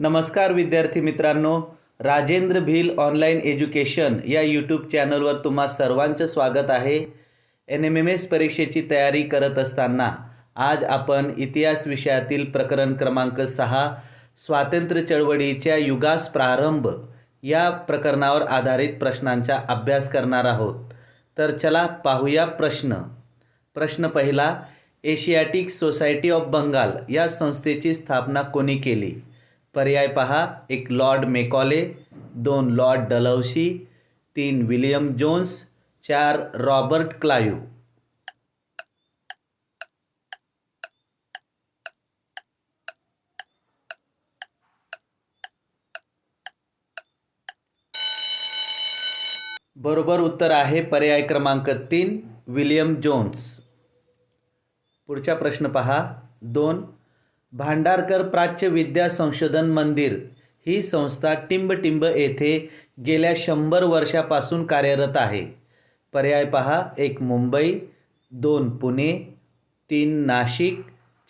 नमस्कार विद्यार्थी मित्रांनो. राजेंद्र भिल ऑनलाईन एज्युकेशन या यूट्यूब चॅनलवर तुम्हा सर्वांचं स्वागत आहे. एन एम एम एस परीक्षेची तयारी करत असताना आज आपण इतिहास विषयातील प्रकरण क्रमांक सहा स्वातंत्र्य चळवळीच्या युगास प्रारंभ या प्रकरणावर आधारित प्रश्नांचा अभ्यास करणार आहोत. तर चला पाहूया प्रश्न. प्रश्न पहिला एशियाटिक सोसायटी ऑफ बंगाल या संस्थेची स्थापना कोणी केली? पर्याय पहा. एक लॉर्ड मेकॉले दोन लॉर्ड डलौशी तीन विलियम जोन्स चार रॉबर्ट क्लायू. बरोबर उत्तर आहे पर्याय क्रमांक तीन विलियम जोन्स. पुढचा प्रश्न पहा. दोन भांडारकर प्राच्य विद्या संशोधन मंदिर ही संस्था टिंबटिंब येथे गेल्या शंभर वर्षापासून कार्यरत आहे. पर्याय पहा एक मुंबई दोन पुणे तीन नाशिक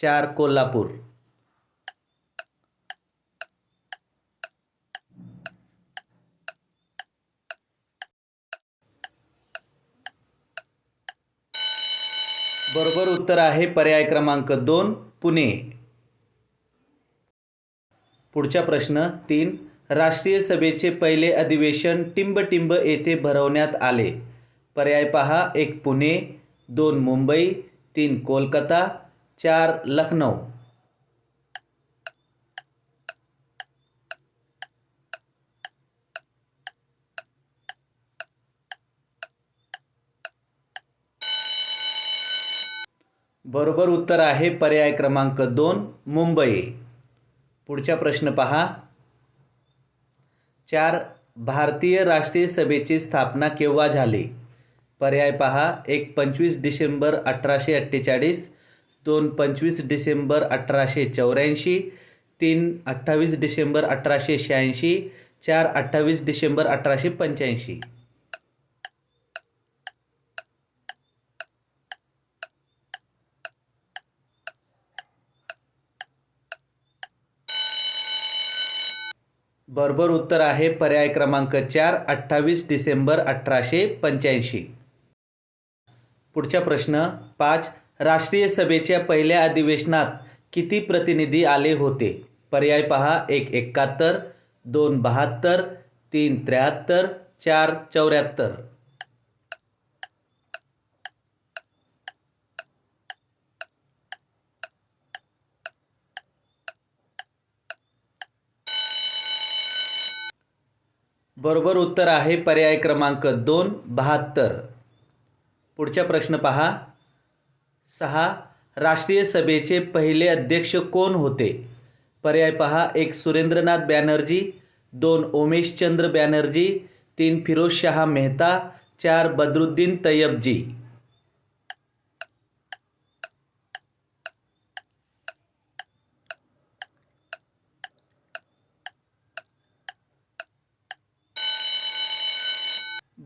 चार कोल्हापूर. बरोबर उत्तर आहे पर्याय क्रमांक दोन पुणे. पुढचा प्रश्न तीन. राष्ट्रीय सभेचे पहिले अधिवेशन टिंबटिंब येथे भरवण्यात आले. पर्याय पहा एक पुणे दोन मुंबई तीन कोलकाता चार लखनौ. बरोबर उत्तर आहे पर्याय क्रमांक दोन मुंबई. पुढचा प्रश्न पहा. चार भारतीय राष्ट्रीय सभेची स्थापना केव्हा झाली? पर्याय पहा. एक पंचवीस डिसेंबर अठराशे अठ्ठेचाळीस दोन पंचवीस डिसेंबर अठराशे चौऱ्याऐंशी तीन अठ्ठावीस डिसेंबर अठराशे शहाऐंशी चार अठ्ठावीस डिसेंबर अठराशे पंच्याऐंशी. बरोबर उत्तर आहे पर्याय क्रमांक चार अठ्ठावीस डिसेंबर अठराशे पंच्याऐंशी. पुढचा प्रश्न पाच राष्ट्रीय सभेच्या पहिल्या अधिवेशनात किती प्रतिनिधी आले होते? पर्याय पहा एक एकाहत्तर दोन बहात्तर तीन त्र्याहत्तर चार चौऱ्याहत्तर. बरोबर उत्तर आहे पर्याय क्रमांक दोन बहात्तर. पुढचा प्रश्न पहा. सहा राष्ट्रीय सभेचे पहिले अध्यक्ष कोण होते? पर्याय पहा. एक सुरेंद्रनाथ बॅनर्जी. दोन उमेशचंद्र बॅनर्जी. तीन फिरोजशहा मेहता. चार बदरुद्दीन तय्यबजी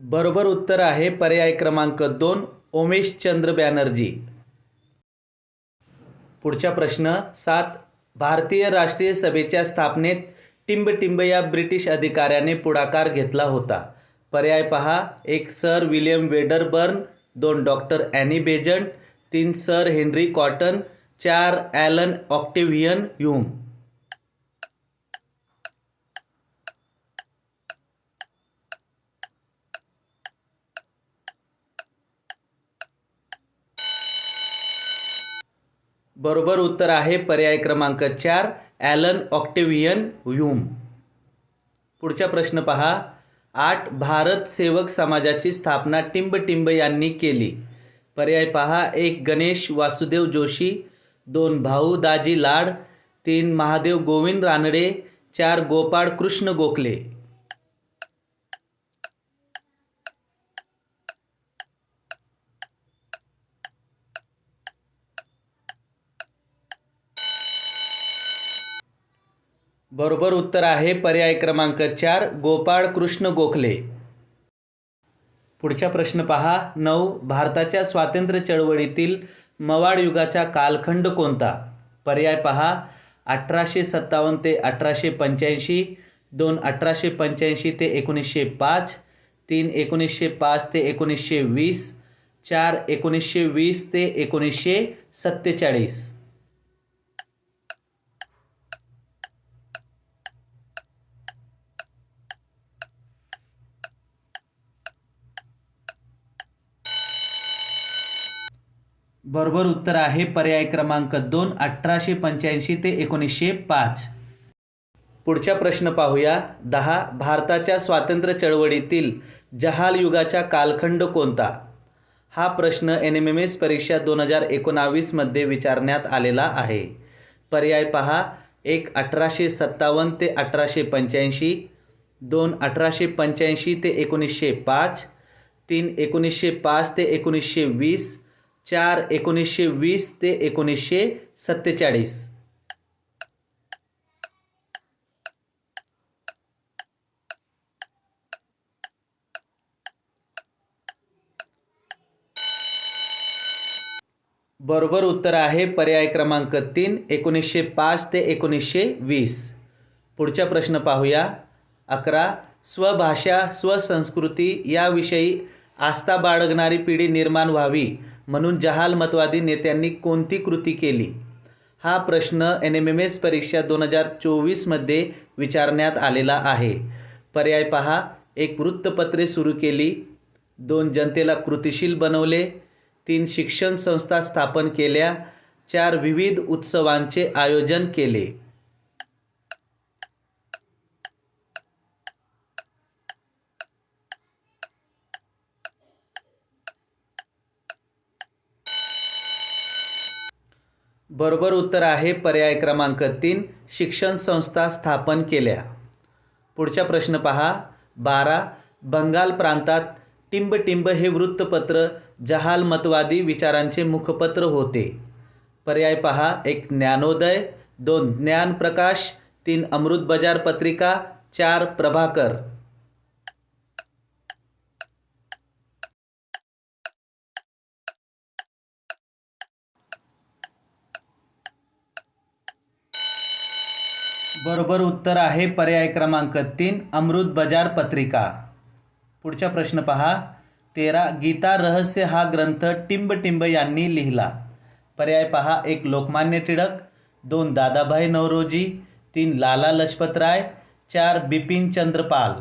बरोबर उत्तर आहे पर्याय क्रमांक दोन उमेशचंद्र बॅनर्जी. पुढचा प्रश्न सात भारतीय राष्ट्रीय सभेच्या स्थापनेत टिंबटिंब या ब्रिटिश अधिकाऱ्याने पुढाकार घेतला होता. पर्याय पहा एक सर विलियम वेडरबर्न दोन डॉक्टर ॲनी बेजंट तीन सर हेनरी कॉटन चार ॲलन ऑक्टेव्हियन ह्यूम. बरोबर उत्तर आहे पर्याय क्रमांक चार ॲलन ऑक्टेव्हियन ह्यूम. पुढचा प्रश्न पहा. आठ भारत सेवक समाजाची स्थापना टिंबटिंब यांनी केली. पर्याय पहा. एक गणेश वासुदेव जोशी. दोन भाऊ दाजी लाड. तीन महादेव गोविंद रानडे. चार गोपाळ कृष्ण गोखले. बरोबर उत्तर आहे पर्याय क्रमांक चार गोपाळ कृष्ण गोखले. पुढचा प्रश्न पहा. नऊ भारताच्या स्वातंत्र्य चळवळीतील मवाड युगाचा कालखंड कोणता? पर्याय पहा. अठराशे सत्तावन्न ते अठराशे पंच्याऐंशी दोन अठराशे पंच्याऐंशी ते एकोणीसशे पाच तीन एकोणीसशे पाच ते एकोणीसशे वीस चार एकोणीसशे वीस ते एकोणीसशे सत्तेचाळीस. बरोबर उत्तर आहे पर्याय क्रमांक दोन अठराशे पंच्याऐंशी ते एकोणीसशे पाच. पुढचा प्रश्न पाहूया. दहा भारताच्या स्वातंत्र्य चळवळीतील जहाल युगाचा कालखंड कोणता? हा प्रश्न एन एम एम एस परीक्षा दोन हजार एकोणावीसमध्ये विचारण्यात आलेला आहे. पर्याय पहा. एक अठराशे सत्तावन्न ते अठराशे पंच्याऐंशी. दोन अठराशे पंच्याऐंशी ते एकोणीसशे पाच. तीन एकोणीसशे पाच ते एकोणीसशे वीस. चार एकोणीसशे वीस ते एकोणीसशे सत्तेचाळीस. बरोबर उत्तर आहे पर्याय क्रमांक तीन एकोणीसशे पाच ते एकोणीसशे वीस. पुढचा प्रश्न पाहूया. अकरा स्वभाषा स्वसंस्कृती याविषयी आस्था बाळगणारी पिढी निर्माण व्हावी. म्हणून जहालमतवादी नेत्यांनी कोणती कृती केली? हा प्रश्न एन एम एम एस परीक्षा दोन हजार चोवीसमध्ये विचारण्यात आलेला आहे. पर्याय पहा. एक वृत्तपत्रे सुरू केली. दोन जनतेला कृतिशील बनवले. तीन शिक्षण संस्था स्थापन केल्या. चार विविध उत्सवांचे आयोजन केले. बरोबर उत्तर आहे पर्याय क्रमांक तीन शिक्षण संस्था स्थापन केल्या. पुढचा प्रश्न पहा. बारा बंगाल प्रांतात टिंबटिंब हे वृत्तपत्र जहालमतवादी विचारांचे मुखपत्र होते. पर्याय पहा. एक ज्ञानोदय दोन ज्ञानप्रकाश तीन अमृत बाजार पत्रिका चार प्रभाकर. बरोबर उत्तर आहे पर्याय क्रमांक तीन अमृत बजार पत्रिका. पुढचा प्रश्न पहा. तेरा गीता रहस्य हा ग्रंथ टिंब टिंब यांनी लिहिला. पर्याय पहा. एक लोकमान्य टिळक दोन दादाभाई नवरोजी तीन लाला लजपतराय चार बिपिन चंद्रपाल.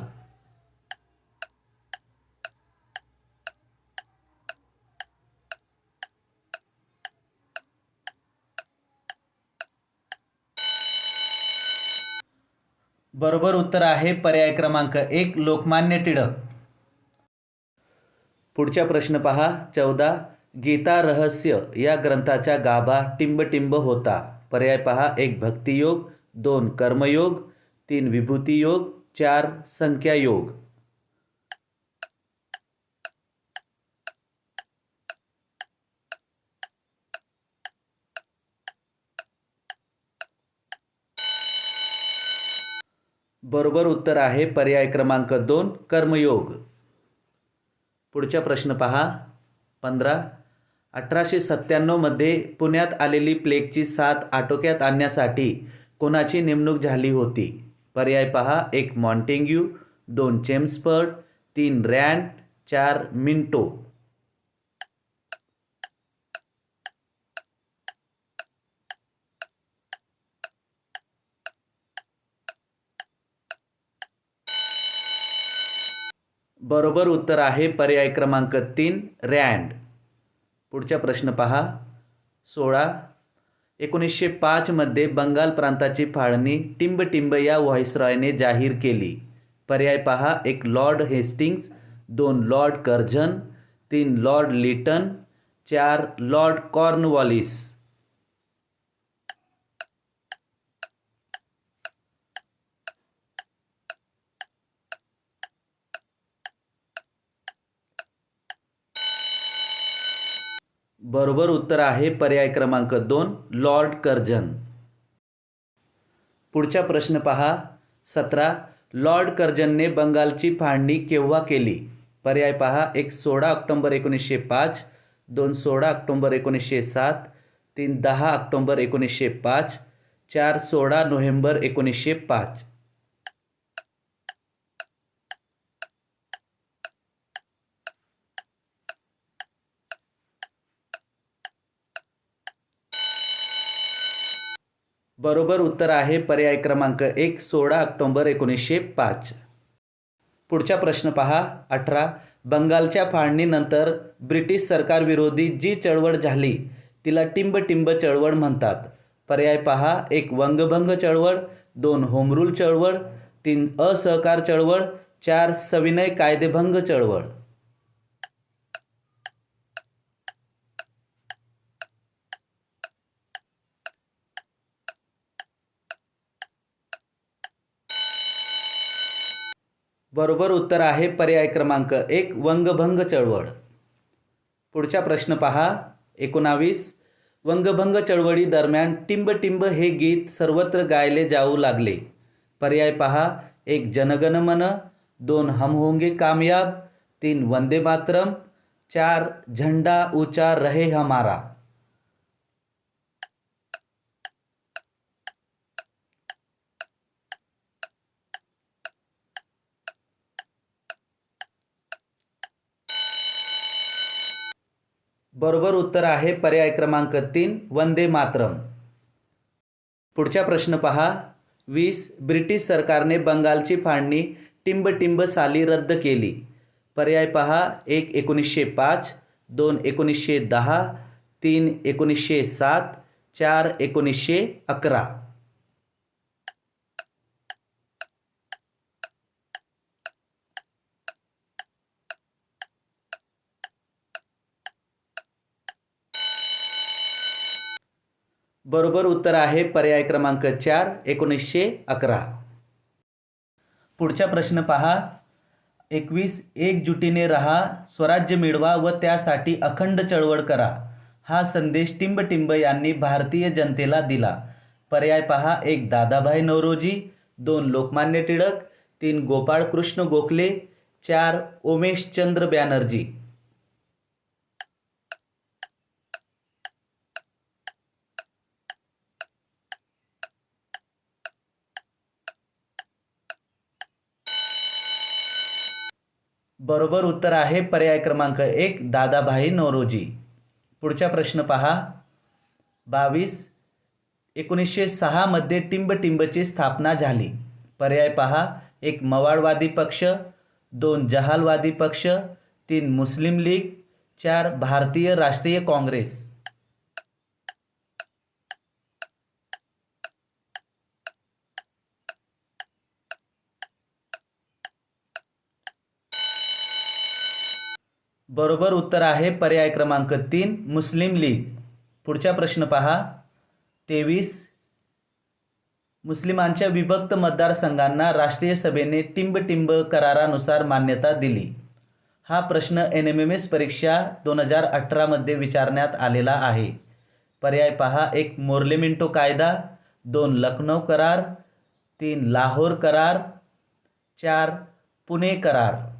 बरोबर उत्तर आहे पर्याय क्रमांक एक लोकमान्य टिळक. पुढचा प्रश्न पहा. चौदा गीता रहस्य या ग्रंथाचा गाभा टिंबटिंब होता. पर्याय पहा. एक भक्तियोग. दोन कर्मयोग. तीन विभूतियोग. चार संख्यायोग. बरोबर उत्तर आहे पर्याय क्रमांक दोन कर्मयोग. पुढचा प्रश्न पहा. पंधरा. अठराशे सत्त्याण्णवमध्ये पुण्यात आलेली प्लेगची साथ आटोक्यात आणण्यासाठी कोणाची नेमणूक झाली होती? पर्याय पहा. एक मॉन्टेंग्यू दोन चेम्सफर्ड तीन रँड चार मिंटो. बरोबर उत्तर आहे पर्याय क्रमांक तीन रँड. पुढचा प्रश्न पहा. सोळा. एकोणीसशे पाचमध्ये बंगाल प्रांताची फाळणी टिंबटिंब या व्हॉइसरॉयने जाहीर केली. पर्याय पहा. एक लॉर्ड हेस्टिंग्स दोन लॉर्ड कर्झन तीन लॉर्ड लिटन चार लॉर्ड कॉर्नवॉलिस. बरोबर उत्तर आहे पर्याय क्रमांक दोन लॉर्ड कर्जन पुढचा प्रश्न पहा. सतरा लॉर्ड कर्जनने बंगालची फाळणी केव्हा केली? पर्याय पहा. एक सोळा ऑक्टोंबर एकोणीसशे पाच दोन सोळा ऑक्टोंबर एकोणीसशे सात तीन दहा ऑक्टोंबर एकोणीसशे पाच चार सोळा नोव्हेंबर एकोणीसशे पाच. बरोबर उत्तर आहे पर्याय क्रमांक एक सोळा ऑक्टोंबर एकोणीसशे पाच. पुढचा प्रश्न पहा अठरा. बंगालच्या फाळणीनंतर ब्रिटिश सरकारविरोधी जी चळवळ झाली तिला टिंबटिंब चळवळ म्हणतात. पर्याय पहा एक वंगभंग चळवळ दोन होमरूल चळवळ तीन असहकार चळवळ चार सविनय कायदेभंग चळवळ. बरोबर उत्तर आहे पर्याय क्रमांक एक वंगभंग चळवळ. पुढचा प्रश्न पहा एकोणावीस. वंगभंग चळवळी दरम्यान टिंब टिंब हे गीत सर्वत्र गायले जाऊ लागले. पर्याय पहा एक जनगण मन दोन हम होंगे कामयाब तीन वंदे मातरम चार झंडा ऊंचा रहे हमारा. बरोबर उत्तर आहे पर्याय क्रमांक तीन वंदे मातरम. पुढचा प्रश्न पहा. वीस ब्रिटिश सरकारने बंगालची फाळणी टिंबटिंब साली रद्द केली. पर्याय पहा. एक एकोणीसशे पाच दोन एकोणीसशे दहा तीन एकोणीसशे सात चार एकोणीसशे अकरा. बरोबर उत्तर आहे पर्याय क्रमांक चार एकोणीसशे अकरा. पुढचा प्रश्न पहा. एकवीस एकजुटीने रहा स्वराज्य मिळवा व त्यासाठी अखंड चळवळ करा. हा संदेश टिंबटिंब यांनी भारतीय जनतेला दिला. पर्याय पहा. एक दादाभाई नवरोजी दोन लोकमान्य टिळक तीन गोपाळकृष्ण गोखले चार उमेशचंद्र बॅनर्जी. बरोबर उत्तर आहे पर्याय क्रमांक एक दादाभाई नौरोजी. पुढचा प्रश्न पहा. बावीस एकोणीसशे सहामध्ये टिंबटिंबची स्थापना झाली. पर्याय पहा. एक मवाळवादी पक्ष दोन जहालवादी पक्ष तीन मुस्लिम लीग चार भारतीय राष्ट्रीय काँग्रेस. बरोबर उत्तर आहे पर्याय क्रमांक तीन मुस्लिम लीग. पुढचा प्रश्न पहा. तेवीस. मुस्लिमांच्या विभक्त मतदारसंघांना राष्ट्रीय सभेने टिंबटिंब करारानुसार मान्यता दिली. हा प्रश्न एन एम एम एस परीक्षा दोन हजार अठरामध्ये विचारण्यात आलेला आहे. पर्याय पहा. एक मोर्लेमिंटो कायदा. दोन लखनौ करार. तीन लाहोर करार. चार पुणे करार.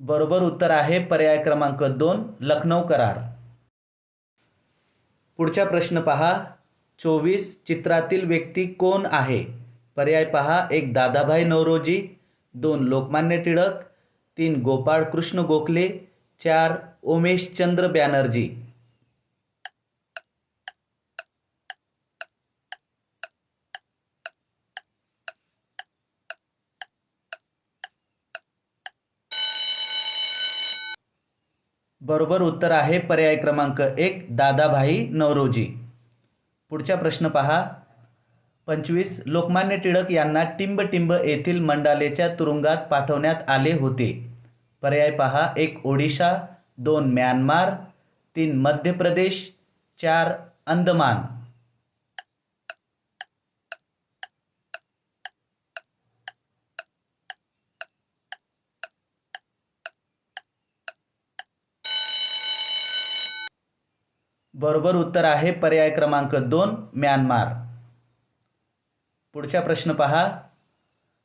बरोबर उत्तर आहे पर्याय क्रमांक दोन लखनौ करार. पुढचा प्रश्न पहा. चोवीस चित्रातील व्यक्ती कोण आहे? पर्याय पहा. एक दादाभाई नवरोजी दोन लोकमान्य टिळक तीन गोपाळ कृष्ण गोखले चार उमेशचंद्र बॅनर्जी. बरोबर उत्तर आहे पर्याय क्रमांक एक दादाभाई नवरोजी. पुढचा प्रश्न पहा. पंचवीस लोकमान्य टिळक यांना टिंबटिंब येथील मंडालेच्या तुरुंगात पाठवण्यात आले होते. पर्याय पहा. एक ओडिशा दोन म्यानमार तीन मध्य प्रदेश चार अंदमान. बरोबर उत्तर आहे पर्याय क्रमांक दोन म्यानमार. पुढचा प्रश्न पहा.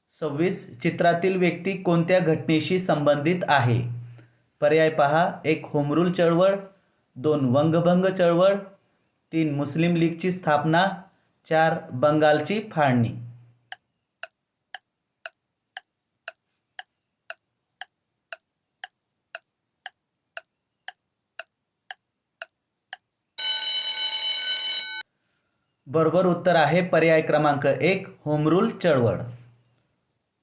सव्वीस चित्रातील व्यक्ती कोणत्या घटनेशी संबंधित आहे? पर्याय पहा. एक होमरूल चळवळ. दोन वंगभंग चळवळ. तीन मुस्लिम लीगची स्थापना. चार बंगालची फाळणी. बरोबर उत्तर आहे पर्याय क्रमांक एक होमरूल चळवळ.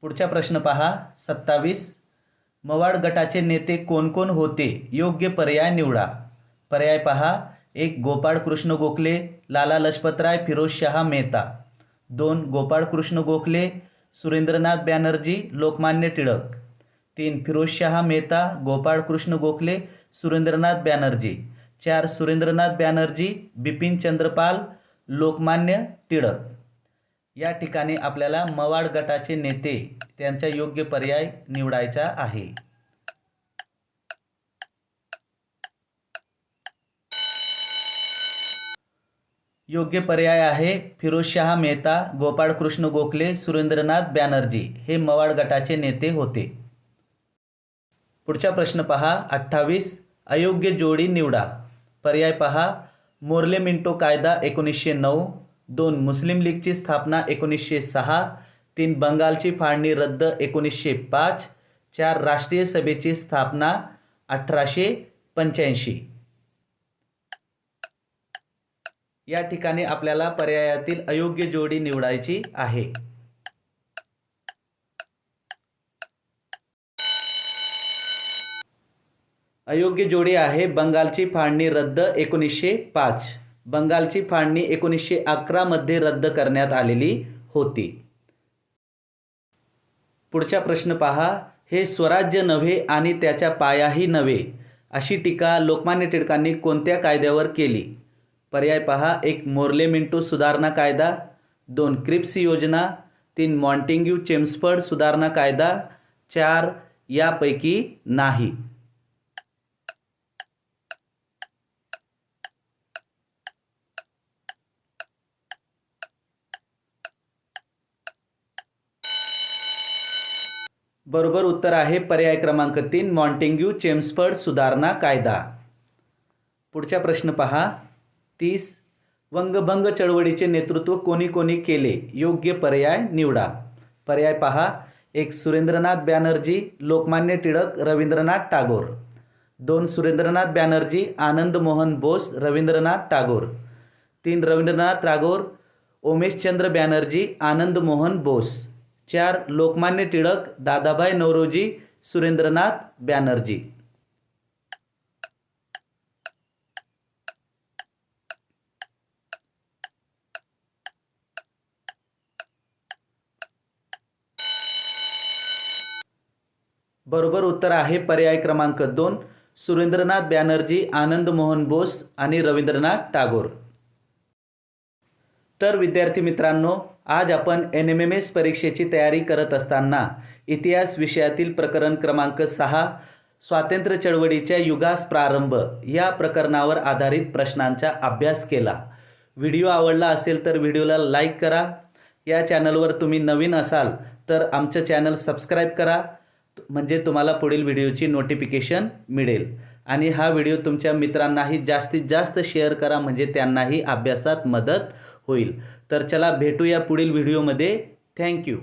पुढचा प्रश्न पहा सत्तावीस. मवाड गटाचे नेते कोण कोण होते? योग्य पर्याय निवडा. पर्याय पहा एक गोपाळ कृष्ण गोखले लाला लजपतराय फिरोजशहा मेहता. दोन गोपाळ कृष्ण गोखले सुरेंद्रनाथ बॅनर्जी लोकमान्य टिळक. तीन फिरोजशहा मेहता गोपाळ कृष्ण गोखले सुरेंद्रनाथ बॅनर्जी. चार सुरेंद्रनाथ बॅनर्जी बिपिन चंद्रपाल लोकमान्य टिळक. या ठिकाणी आपल्याला मवाड गटाचे नेते त्यांचा योग्य पर्याय निवडायचा आहे. योग्य पर्याय आहे फिरोजशहा मेहता गोपाळ कृष्ण गोखले सुरेंद्रनाथ बॅनर्जी हे मवाड गटाचे नेते होते. पुढचा प्रश्न पहा अठ्ठावीस. अयोग्य जोडी निवडा. पर्याय पहा मोर्ले मिंटो कायदा एकोणीसशे नऊ दोन मुस्लिम लीगची स्थापना एकोणीसशे सहा तीन बंगालची फाळणी रद्द एकोणीसशे पाच चार राष्ट्रीय सभेची स्थापना अठराशे पंच्याऐंशी. या ठिकाणी आपल्याला पर्यायातील अयोग्य जोडी निवडायची आहे. अयोग्य जोडी आहे. बंगालची फाळणी रद्द एकोणीसशे पाच. बंगालची फाळणी एकोणीसशे अकरामध्ये रद्द करण्यात आलेली होती. पुढचा प्रश्न पहा. हे स्वराज्य नव्हे आणि त्याच्या पायाही नव्हे अशी टीका लोकमान्य टिळकांनी कोणत्या कायद्यावर केली? पर्याय पहा. एक मोर्ले मिंटो सुधारणा कायदा दोन क्रिप्स योजना तीन मॉन्टिंग्यू चेम्सफर्ड सुधारणा कायदा चार यापैकी नाही. बरोबर उत्तर आहे पर्याय क्रमांक तीन मॉन्टेंग्यू चेम्सफर्ड सुधारणा कायदा. पुढचा प्रश्न पहा. तीस वंगभंग चळवळीचे नेतृत्व कोणी कोणी केले? योग्य पर्याय निवडा. पर्याय पहा. एक सुरेंद्रनाथ बॅनर्जी लोकमान्य टिळक रवींद्रनाथ टागोर. दोन सुरेंद्रनाथ बॅनर्जी आनंद मोहन बोस रवींद्रनाथ टागोर. तीन रवींद्रनाथ टागोर उमेशचंद्र बॅनर्जी आनंद मोहन बोस. चार लोकमान्य टिळक दादाभाई नवरोजी सुरेंद्रनाथ बॅनर्जी. बरोबर उत्तर आहे पर्याय क्रमांक दोन सुरेंद्रनाथ बॅनर्जी आनंद मोहन बोस आणि रवींद्रनाथ टागोर. तर विद्यार्थी मित्रांनो आज आपण एन एम एम एस परीक्षेची तयारी करत असताना इतिहास विषयातील प्रकरण क्रमांक सहा स्वातंत्र्य चळवळीच्या युगास प्रारंभ या प्रकरणावर आधारित प्रश्नांचा अभ्यास केला. व्हिडिओ आवडला असेल तर व्हिडिओला लाईक करा. या चॅनलवर तुम्ही नवीन असाल तर आमचं चॅनल सबस्क्राईब करा. म्हणजे तुम्हाला पुढील व्हिडिओची नोटिफिकेशन मिळेल. आणि हा व्हिडिओ तुमच्या मित्रांनाही जास्तीत जास्त शेअर करा. म्हणजे त्यांनाही अभ्यासात मदत होईल. तर चला भेटूया पुढील व्हिडिओमध्ये. थँक्यू